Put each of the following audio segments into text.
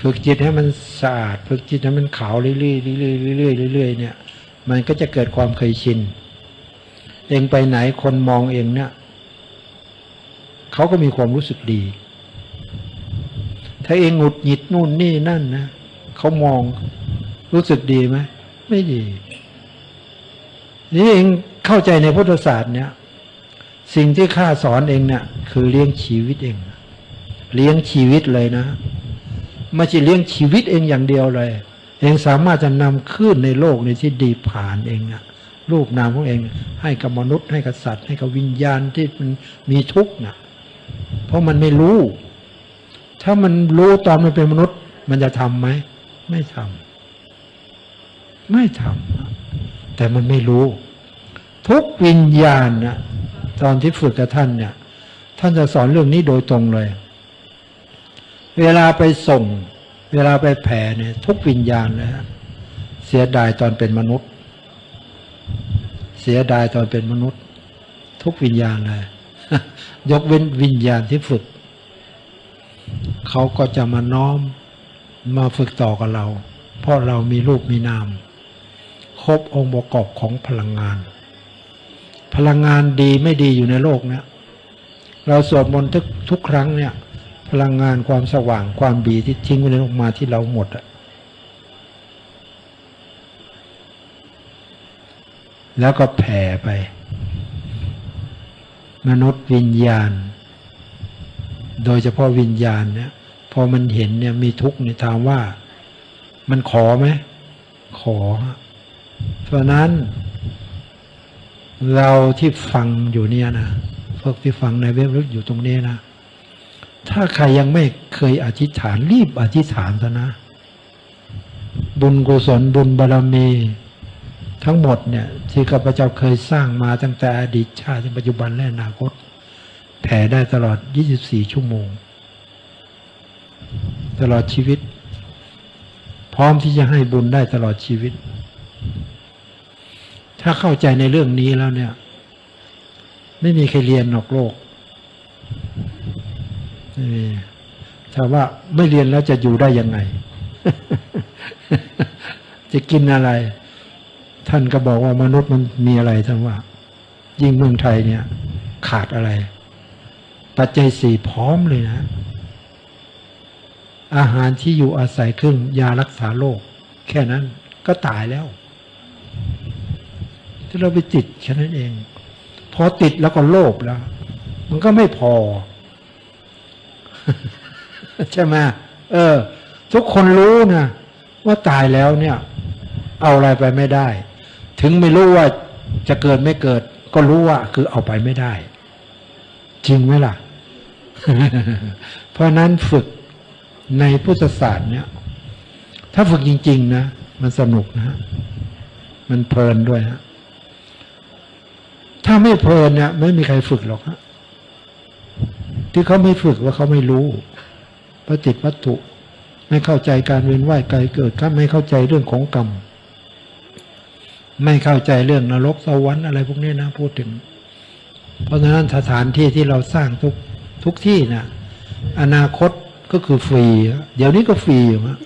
ฝึกจิตให้มันสะอาด ฝึกจิตให้มันขาวเรื่อยๆเรื่อยๆเรื่อยๆเรื่อยๆเนี่ย มันก็จะเกิดความเคยชิน เองไปไหนคนมองเองเนี่ยเขาก็มีความรู้สึกดี ถ้าเองหงุดหงิดนู่นนี่นั่นนะเขามองรู้สึกดีไหมไม่ดี นี่เองเข้าใจในพุทธศาสตร์เนี่ย สิ่งที่ข้าสอนเองเนี่ย คือเลี้ยงชีวิตเอง เลี้ยงชีวิตเลยนะ ไม่ใช่เลี้ยงชีวิตเองอย่างเดียวเลย เองสามารถจะนำขึ้นในโลกในที่ดีผ่านเองนะรูปนามของเอง ให้กับมนุษย์ ให้กับสัตว์ ให้กับวิญญาณที่มันมีทุกข์นะเพราะมันไม่รู้ ถ้ามันรู้ตอนมันเป็นมนุษย์ มันจะทำไหม ไม่ทำไม่ทำแต่มันไม่รู้ ทุกวิญญาณนะตอนที่ฝึกกับท่านเนี่ย ท่านจะสอนเรื่องนี้โดยตรงเลย เวลาไปส่ง เวลาไปแผ่เนี่ย ทุกวิญญาณเลยฮะเสียดายตอนเป็นมนุษย์ เสียดายตอนเป็นมนุษย์ ทุกวิญญาณเลยยกเว้นวิญญาณที่ฝึก เขาก็จะมาน้อมมาฝึกต่อกับเรา เพราะเรามีรูปมีนาม ครบองค์ประกอบของพลังงาน พลังงานดีไม่ดีอยู่ในโลกเนี้ยเราสวดมนต์ทุกทุกครั้งเนี่ย พลังงานความสว่างความดีที่ทิ้งไว้ในโลกมาที่เราหมดอะแล้วก็แผ่ไป มนุษย์วิญญาณ โดยเฉพาะวิญญาณเนี่ยพอมันเห็นเนี่ยมีทุกข์เนี่ยถามว่ามันขอไหมขอ เพราะนั้น เราที่ฟังอยู่เนี่ยนะพวกที่ฟังในเว็บอยู่ตรงนี้นะ ถ้าใครยังไม่เคยอธิษฐานรีบอธิษฐานซะนะ บุญกุศลบุญบารมี ทั้งหมดเนี่ยที่ข้าพเจ้าเคยสร้างมาตั้งแต่อดีตชาติจนปัจจุบันและอนาคต แผ่ได้ตลอด 24 ชั่วโมง ตลอดชีวิต พร้อมที่จะให้บุญได้ตลอดชีวิต ถ้าเข้าใจในเรื่องนี้แล้วเนี่ย ไม่มีใครเรียนนอกโลก ไม่มีถ้าว่าไม่เรียนแล้วจะอยู่ได้ยังไง จะกินอะไร ท่านก็บอกว่ามนุษย์มันมีอะไรท่านว่า ยิ่งเมืองไทยเนี่ย ขาดอะไร ปัจจัยสี่พร้อมเลยนะ อาหารที่อยู่อาศัยเครื่องยารักษาโรคแค่นั้นก็ตายแล้ว ที่เราไปติดแค่นั้นเอง พอติดแล้วก็โลภแล้ว มันก็ไม่พอ ใช่ไหมเออ ทุกคนรู้นะว่าตายแล้วเนี่ย เอาอะไรไปไม่ได้ ถึงไม่รู้ว่าจะเกิดไม่เกิด ก็รู้ว่าคือเอาไปไม่ได้ จริงไหมล่ะ เพราะนั้นฝึกในพุทธศาสตร์เนี่ย ถ้าฝึกจริง ๆ นะ มันสนุกนะ มันเพลินด้วยฮะถ้าไม่เพลินเนี่ยไม่มีใครฝึกหรอกฮะ ที่เขาไม่ฝึกว่าเขาไม่รู้ปฏิวัตถุ ไม่เข้าใจการเวียนว่ายไกลเกิดก็ไม่เข้าใจเรื่องของกรรม ไม่เข้าใจเรื่องนรกสวรรค์อะไรพวกนี้นะพูดถึง เพราะฉะนั้นสถานที่ที่เราสร้างทุกทุกที่นะอนาคตก็คือฟรี เดี๋ยวนี้ก็ฟรีอยู่ฮะ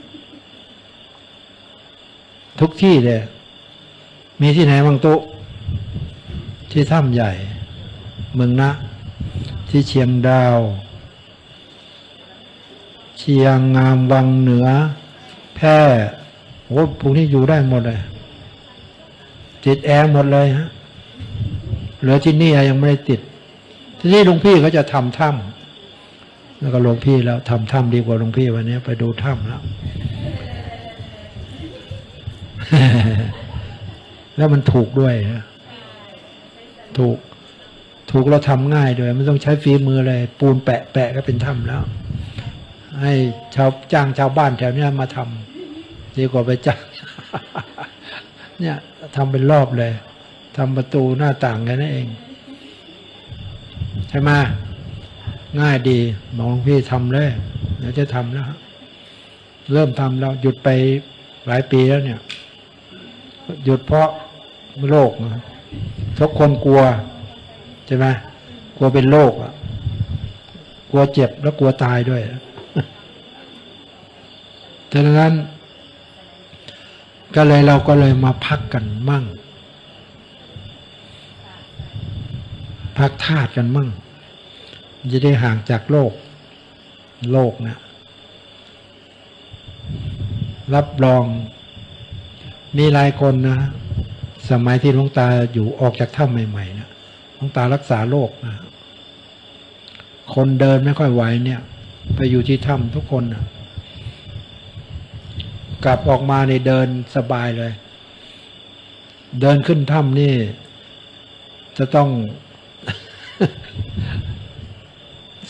ทุกที่เลยมีที่ไหนบางตุที่ถ้ำใหญ่ เมืองนะ ที่เชียงดาว เชียงงามวังเหนือ แพร่โอ้พวกนี้อยู่ได้หมดเลยติดแอร์หมดเลยฮะเหลือที่นี่ยังไม่ได้ติด ที่นี่หลวงพี่เขาจะทำถ้ำแล้วก็หลวงพี่แล้วทำถ้ำดีกว่าหลวงพี่วันนี้ไปดูถ้ำแล้วแล้วมันถูกด้วยนะถูก ถูกเราทำง่ายด้วยไม่ต้องใช้ฝีมือเลย ปูนแปะแปะก็เป็นถ้ำแล้ว ให้ชาวจ้างชาวบ้านแถวนี้มาทำดีกว่าไปจ้างเนี่ยทำเป็นรอบเลยทำประตูหน้าต่างแค่นั้นเอง ใช่ไหมง่ายดีหมองพี่ทำเลยเดี๋ยวจะทำแล้วเริ่มทำแล้วหยุดไปหลายปีแล้วเนี่ย หยุดเพราะโรคทุกคนกลัว ใช่ไหมกลัวเป็นโรคอะกลัวเจ็บแล้วกลัวตายด้วยดังนั้น ก็เลยเราก็เลยมาพักกันมั่ง พักธาตุกันมั่ง จะได้ห่างจากโลก โลกนะรับรอง มีหลายคนนะ สมัยที่หลวงตาอยู่ออกจากถ้ำใหม่ๆนะ หลวงตารักษาโรคนะคนเดินไม่ค่อยไหวเนี่ย ไปอยู่ที่ถ้ำทุกคนนะกลับออกมาในเดินสบายเลย เดินขึ้นถ้ำนี่ จะต้อง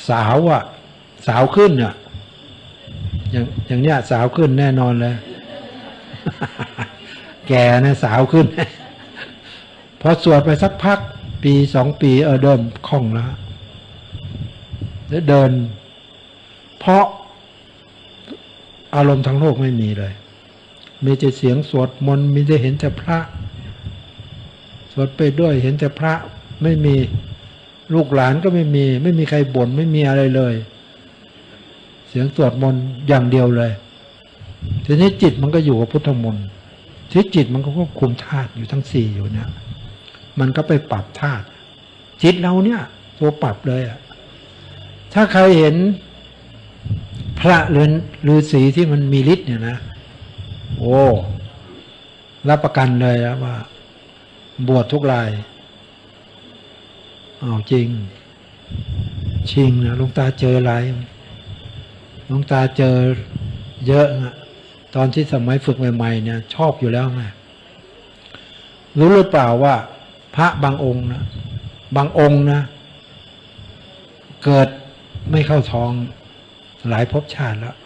สาวอะสาวขึ้นอะอย่างอย่างเนี้ยสาวขึ้นแน่นอนเลย แกนะสาวขึ้น พอสวดไปสักพัก ปีสองปีเออเดิมคล่องแล้วแล้วเดิน เพราะอารมณ์ทางโลกไม่มีเลย มีแต่เสียงสวดมนต์มีแต่เห็นแต่พระ สวดไปด้วยเห็นแต่พระไม่มีลูกหลานก็ไม่มี ไม่มีใครบน่นไม่มีอะไรเลย เสียงสวดมนต์อย่างเดียวเลย ทีนี้จิตมันก็อยู่กับพุทธมนต์ที่จิตมันก็ควบคุมธาตุอยู่ทั้งสี่อยู่เนี่ย มันก็ไปปรับธาตุจิตเราเนี่ย ตัวปรับเลยอะถ้าใครเห็นพระเรือนฤาษีที่มันมีฤทธิ์เนี่ยนะโอ้รับประกันเลยว่า บวชทุกรายอ้าวจริง ชิงนะหลวงตาเจออะไรหลวงตาเจอเยอะนะตอนที่สมัยฝึกใหม่ๆเนี่ย ชอบอยู่แล้วไงรู้หรือเปล่าว่า พระบางองค์นะบางองค์นะ เกิดไม่เข้าท้องหลายภพชาติแล้ว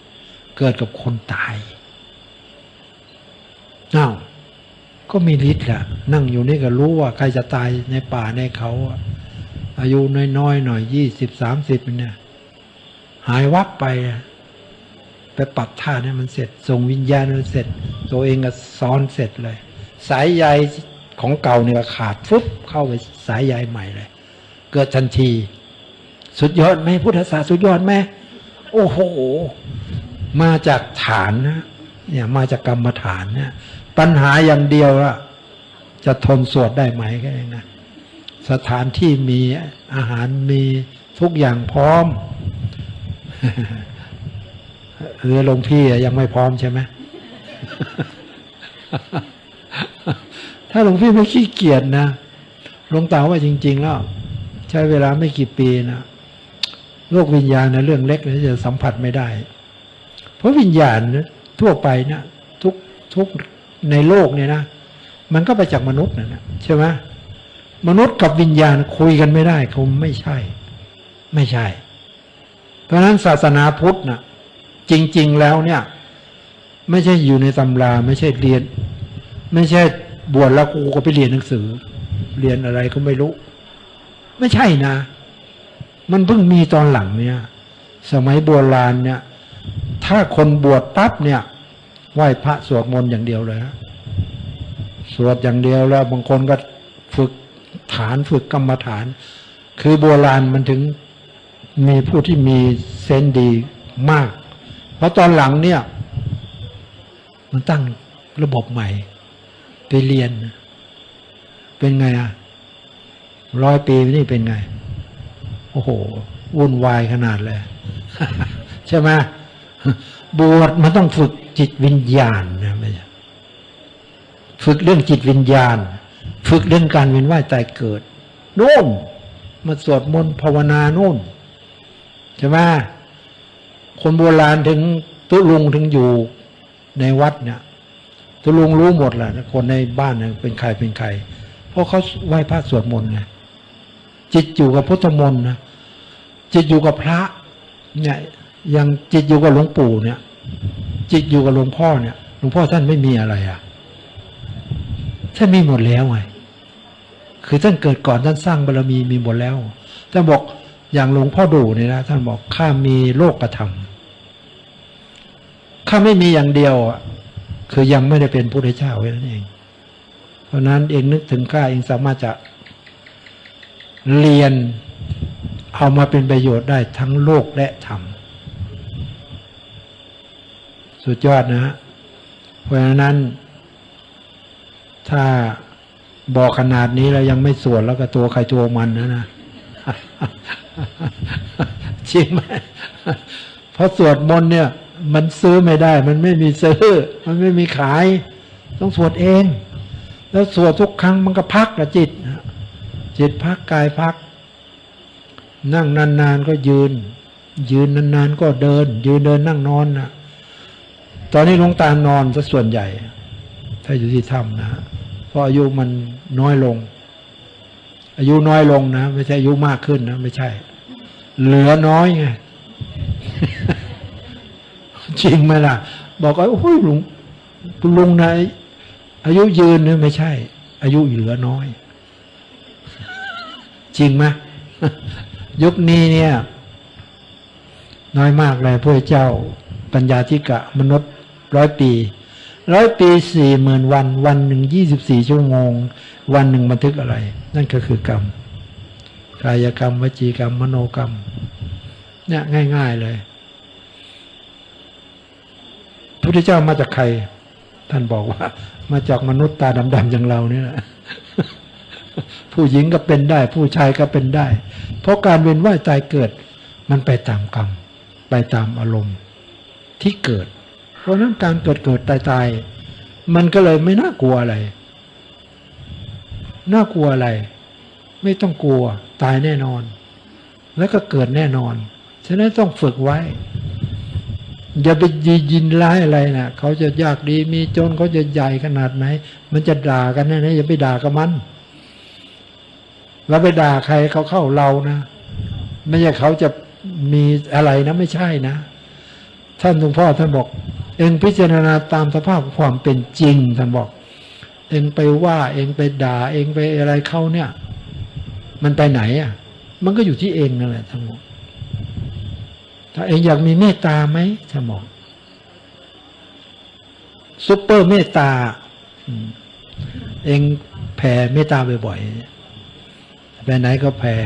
เกิดกับคนตายอ้าวก็มีฤทธิ์แหละนั่งอยู่นี่ก็รู้ว่าใครจะตายในป่าในเขาอายุน้อยๆหน่อยยี่สิบสามสิบเนี่ย หายวับไป ไปปรับท่าให้มันเสร็จส่งวิญญาณมันเสร็จ ตัวเองก็ซ้อนเสร็จเลย สายใย ของเก่าเนี่ยขาดฟึบเข้าไปสายใยใหม่เลย เกิดทันที สุดยอดไหมพุทธศาสตร์สุดยอดไหมโอ้โห มาจากฐานนะเนี่ยมาจากกรรมฐานเนี่ยปัญหาอย่างเดียวละจะทนสวดได้ไหมแค่นั้นนะสถานที่มีอาหารมีทุกอย่างพร้อมหรือหลวงพี่ยังไม่พร้อมใช่ไหม ถ้าหลวงพี่ไม่ขี้เกียจนะหลวงตาว่าจริง ๆ แล้ว ใช้เวลาไม่กี่ปีนะโลกวิญญาณนะเรื่องเล็กนะจะสัมผัสไม่ได้ เพราะวิญญาณทั่วไปนะทุกทุกในโลกเนี่ยนะมันก็ไปจากมนุษย์นะใช่ไหมมนุษย์กับวิญญาณคุยกันไม่ได้คงไม่ใช่ ไม่ใช่ เพราะฉะนั้นศาสนาพุทธนะจริง ๆ แล้วเนี่ย ไม่ใช่อยู่ในตำรา ไม่ใช่เรียน ไม่ใช่ บวชแล้วกูก็ไปเรียนหนังสือ เรียนอะไรก็ไม่รู้ ไม่ใช่นะ มันเพิ่งมีตอนหลังเนี่ย สมัยโบราณเนี่ย ถ้าคนบวชปั๊บเนี่ยไหว้พระสวดมนต์อย่างเดียวเลยนะสวดอย่างเดียวแล้วบางคนก็ฝึกฐานฝึกกรรมฐาน คือโบราณมันถึงมีผู้ที่มีเซนดีมาก เพราะตอนหลังเนี่ย มันตั้งระบบใหม่ ไปเรียน เป็นไงอะร้อยปีนี่เป็นไง โอ้โห วุ่นวายขนาดเลย ใช่ไหมบวชมันต้องฝึกจิตวิญญาณนะไม่ใช่ฝึกเรื่องจิตวิญญาณ ฝึกเรื่องการเวียนว่ายตายเกิดโน่นมาสวดมนต์ภาวนาโน่นใช่ไหมคนโบราณถึงตุลุงถึงอยู่ในวัดเนี่ย ตุลุงรู้หมดแหละคนในบ้านเนี่ยเป็นใครเป็นใคร เพราะเขาไหว้พระสวดมนต์ไงจิตอยู่กับพุทธมนต์นะจิตอยู่กับพระ เนี่ยยังจิตอยู่กับหลวงปู่เนี่ย จิตอยู่กับหลวงพ่อเนี่ยหลวงพ่อท่านไม่มีอะไรอะท่านมีหมดแล้วไงคือท่านเกิดก่อนท่านสร้างบารมีมีหมดแล้วท่านบอกอย่างหลวงพ่อดูเนี่ยนะท่านบอกข้ามีโลกธรรมข้าไม่มีอย่างเดียวอะ คือยังไม่ได้เป็นพุทธเจ้าแค่นั้นเอง เพราะนั้นเองนึกถึงข้าเองสามารถจะเรียนเอามาเป็นประโยชน์ได้ทั้งโลกและธรรม สุดยอดนะฮะเพราะฉะนั้น ถ้าบอกขนาดนี้แล้วยังไม่สวดแล้วก็ตัวใครตัวมันนะนะจริงไหมเพราะสวดมนต์เนี่ย มันซื้อไม่ได้ มันไม่มีซื้อ มันไม่มีขาย ต้องสวดเอง แล้วสวดทุกครั้งมันก็พักละจิต จิตพักกายพัก นั่งนานๆก็ยืน ยืนนานๆก็เดิน ยืนเดินนั่งนอนนะตอนนี้หลวงตานอนซะส่วนใหญ่ ถ้าอยู่ที่ถ้ำนะเพราะอายุมันน้อยลง อายุน้อยลงนะ ไม่ใช่อายุมากขึ้นนะ ไม่ใช่ เหลือน้อยไง จริงไหมล่ะ บอกว่าโอ้ยลุงลุงนะอายุยืนเนี่ยไม่ใช่ อายุเหลือน้อย จริงไหมยุคนี้เนี่ย น้อยมากเลยพระเจ้าปัญญาธิกะ มนุษย์ร้อยปีร้อยปีสี่หมื่นวัน วันหนึ่งยี่สิบสี่ชั่วโมง วันหนึ่งบันทึกอะไร นั่นก็คือกรรม กายกรรมวจีกรรม มโนกรรม เนี่ยง่าย ๆเลย พระพุทธเจ้ามาจากใคร ท่านบอกว่า มาจากมนุษย์ตาดำๆอย่างเราเนี่ยแหละผู้หญิงก็เป็นได้ ผู้ชายก็เป็นได้ เพราะการเวียนว่ายตายเกิด มันไปตามกรรม ไปตามอารมณ์ที่เกิด เพราะนั้นการเกิดเกิดตายตายมันก็เลยไม่น่ากลัวอะไร น่ากลัวอะไร ไม่ต้องกลัวตายแน่นอน แล้วก็เกิดแน่นอน ฉะนั้นต้องฝึกไว้ อย่าไปยินร้ายอะไรนะเขาจะยากดีมีจนเขาจะใหญ่ขนาดไหน มันจะด่ากันนะนะอย่าไปด่ากับมันแล้วไปด่าใครเขาเข้าเรานะไม่ใช่เขาจะมีอะไรนะไม่ใช่นะ ท่านหลวงพ่อท่านบอก เองพิจารณาตามสภาพความเป็นจริงท่านบอก เองไปว่าเองไปด่า เองไปอะไรเข้าเนี่ย มันไปไหนอะ มันก็อยู่ที่เองนั่นแหละท่านบอก ถ้าเองอยากมีเมตตาไหมท่านบอกซุปเปอร์เมตตาเองแผ่เมตตาบ่อยๆไปไหนก็แผ่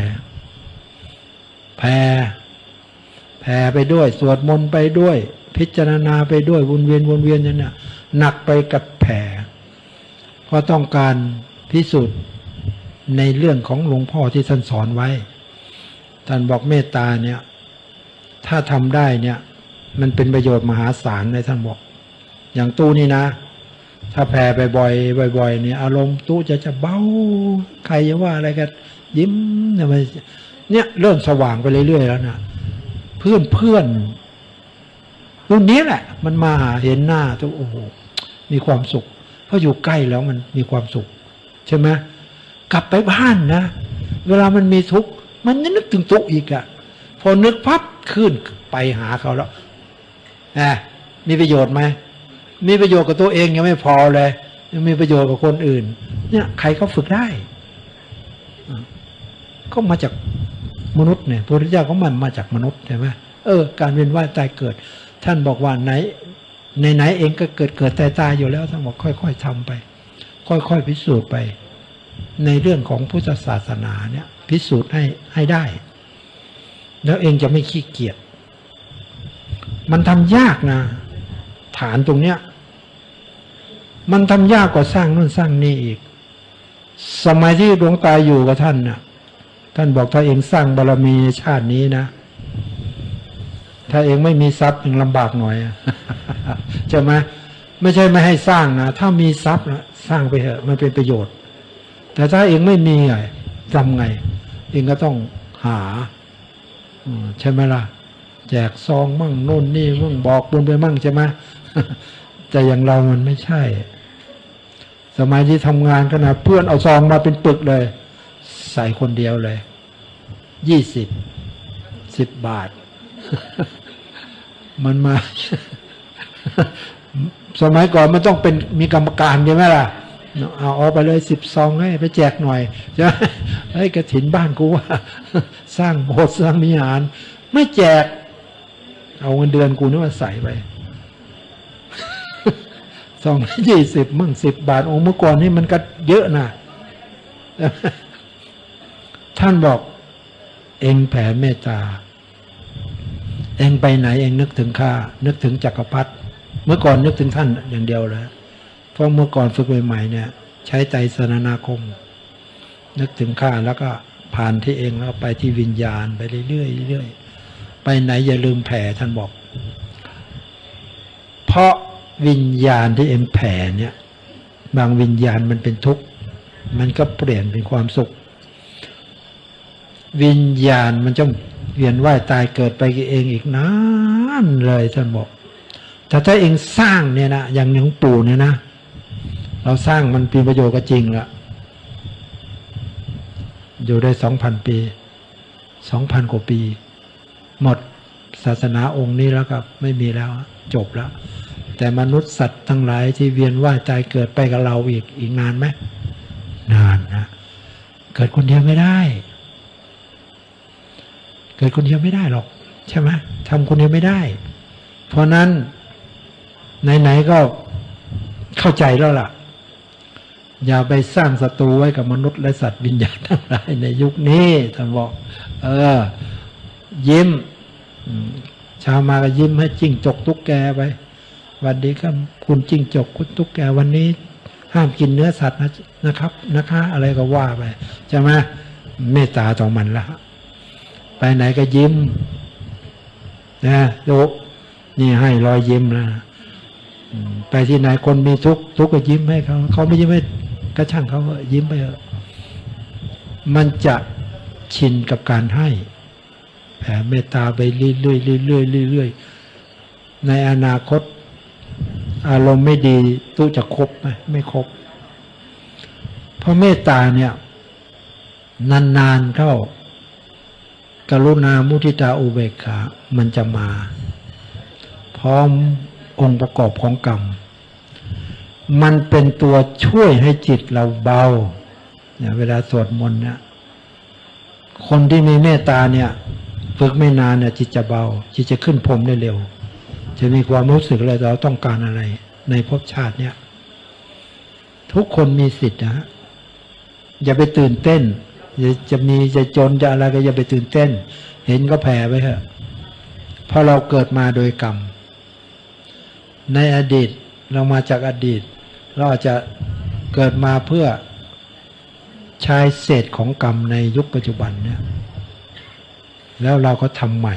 แผ่แผ่ไปด้วย สวดมนต์ไปด้วย พิจารณาไปด้วยวนเวียนวนเวียนนั่นน่ะหนักไปกับแผ่เพราะต้องการพิสูจน์ในเรื่องของหลวงพ่อที่ท่านสอนไว้ ท่านบอกเมตตาเนี่ย ถ้าทำได้เนี่ย มันเป็นประโยชน์มหาศาลเลยท่านบอก อย่างตู้นี่นะ ถ้าแผ่ไปบ่อยบ่อยๆเนี่ยอารมณ์ตู้จะจะเบาใครจะว่าอะไรกันยิ้มเนี่ยมันเนี่ยเริ่มสว่างไปเรื่อยๆแล้วนะเพื่อนเพื่อนรุ่นนี้แหละ มันมาหาเห็นหน้าทุกโอ้โหมีความสุข เพราะอยู่ใกล้แล้วมันมีความสุข ใช่ไหมกลับไปบ้านนะ เวลามันมีทุกข์มันนึกถึงทุกอีกอะพอนึกพับ ขึ้นไปหาเขาแล้วนะมีประโยชน์ไหมมีประโยชน์กับตัวเองยังไม่พอเลยยังมีประโยชน์กับคนอื่น เนี่ยใครเขาฝึกได้ ก็มาจากมนุษย์เนี่ยพระพุทธเจ้าก็มันมาจากมนุษย์ใช่ไหมเออ การเวียนว่ายตายเกิด ท่านบอกว่าไหน ในไหนเองก็เกิดเกิดตายตายอยู่แล้วท่านบอกค่อย ๆทำไป ค่อยๆพิสูจน์ไป ในเรื่องของพุทธศาสนาเนี่ย พิสูจน์ให้ให้ได้ แล้วเองจะไม่ขี้เกียจมันทำยากนะ ฐานตรงเนี้ย มันทำยากกว่าสร้างนู่นสร้างนี่อีก สมัยที่หลวงตาอยู่กับท่านน่ะ ท่านบอกถ้าเองสร้างบารรมีชาตินี้นะ ถ้าเองไม่มีทรัพย์ยังลำบากหน่อยใช่ไหมไม่ใช่ไม่ให้สร้างนะ ถ้ามีทรัพย์นะสร้างไปเถอะมันเป็นประโยชน์ แต่ถ้าเองไม่มีไงทำไง เองก็ต้องหา ใช่ไหมล่ะ แจกซองมั่งโน่นนี่มั่งบอกบุญไปมั่งใช่ไหมแต่อย่างเรามันไม่ใช่ สมัยที่ทำงานขนาดเพื่อนเอาซองมาเป็นปึกเลย ใส่คนเดียวเลยยี่สิบสิบบาท มันมา สมัยก่อนมันต้องเป็นมีกรรมการใช่ไหมล่ะ เอาออกไปเลยสิบซองให้ไปแจกหน่อยใช่ไอ้กระถินบ้านกูว่า สร้างโบสถ์สร้างมิหาร ไม่แจก เอาเงินเดือนกูนึกว่าใส่ไปสองยี่สิบมั่งสิบบาทองค์เมื่อก่อนนี่มันก็เยอะนะท่านบอก เองแผ่เมตตา เองไปไหนเองนึกถึงข้านึกถึงจักรพรรดิเมื่อก่อนนึกถึงท่านอย่างเดียวเลย เพราะเมื่อก่อนฝึกใหม่ๆเนี่ย ใช้ใจสนนาคม นึกถึงข้าแล้วก็ผ่านที่เองแล้วไปที่วิญญาณไปเรื่อยๆเรื่อยๆไปไหนอย่าลืมแผ่ท่านบอก เพราะวิญญาณที่เองแผ่เนี่ย บางวิญญาณมันเป็นทุกข์มันก็เปลี่ยนเป็นความสุข วิญญาณมันจะเวียนว่ายตายเกิดไปเองอีกนานเลยท่านบอกแต่ถ้าเองสร้างเนี่ยนะอย่างหลวงปู่เนี่ยนะ เราสร้างมันเป็นประโยชน์ก็จริงละอยู่ได้สองพันปีสองพันกว่าปี หมดศาสนาองค์นี้แล้วก็ไม่มีแล้ว จบแล้ว แต่มนุษย์สัตว์ทั้งหลายที่เวียนว่ายตายเกิดไปกับเราอีกอีกนานไหมนานนะเกิดคนเดียวไม่ได้ เกิดคนเดียวไม่ได้หรอก ใช่ไหมทำคนเดียวไม่ได้ เพราะนั้นไหนๆก็เข้าใจแล้วล่ะ อย่าไปสร้างศัตรูไว้กับมนุษย์และสัตว์วิญญาณทั้งหลายในยุคนี้ท่านบอก เออ ยิ้มชาวมาก็ยิ้มให้จิ้งจกตุ๊กแกไปวันดีครับคุณจิ้งจกคุณตุ๊กแกวันนี้ ห้ามกินเนื้อสัตว์นะนะครับนะคะ อะไรก็ว่าไปใช่ไหมเมตตาต่อมันละไปไหนก็ยิ้มนะโยกนี่ให้รอยยิ้มนะไปที่ไหนคนมีทุกข์ทุกข์ก็ยิ้มให้เขาเขาไม่ยิ้มให้ ก็ช่างเขาเถอะยิ้มไปเถอะมันจะชินกับการให้แผ่เมตตาไปเรื่อยๆเรื่อยๆเรื่อยๆในอนาคต อารมณ์ไม่ดีตู้จะครบไหมไม่ครบเพราะเมตตาเนี่ย นานๆเข้ากรุณามุทิตาอุเบกขามันจะมา พร้อมองค์ประกอบของกรรม มันเป็นตัวช่วยให้จิตเราเบาเนี่ยเวลาสวดมนต์เนี่ยคนที่มีเมตตาเนี่ย ฝึกไม่นานเนี่ยจิตจะเบา จิตจะขึ้นพรมได้เร็ว จะมีความรู้สึกอะไรเราต้องการอะไร ในภพชาติเนี่ย ทุกคนมีสิทธิ์นะฮะอย่าไปตื่นเต้นอย่าจะมีจะจนจะอะไรก็อย่าไปตื่นเต้น เห็นก็แผ่ไปเถอะเพราะเราเกิดมาโดยกรรม ในอดีตเรามาจากอดีต เราอาจจะเกิดมาเพื่อใช้เศษของกรรมในยุคปัจจุบันเนี่ยแล้วเราก็ทำใหม่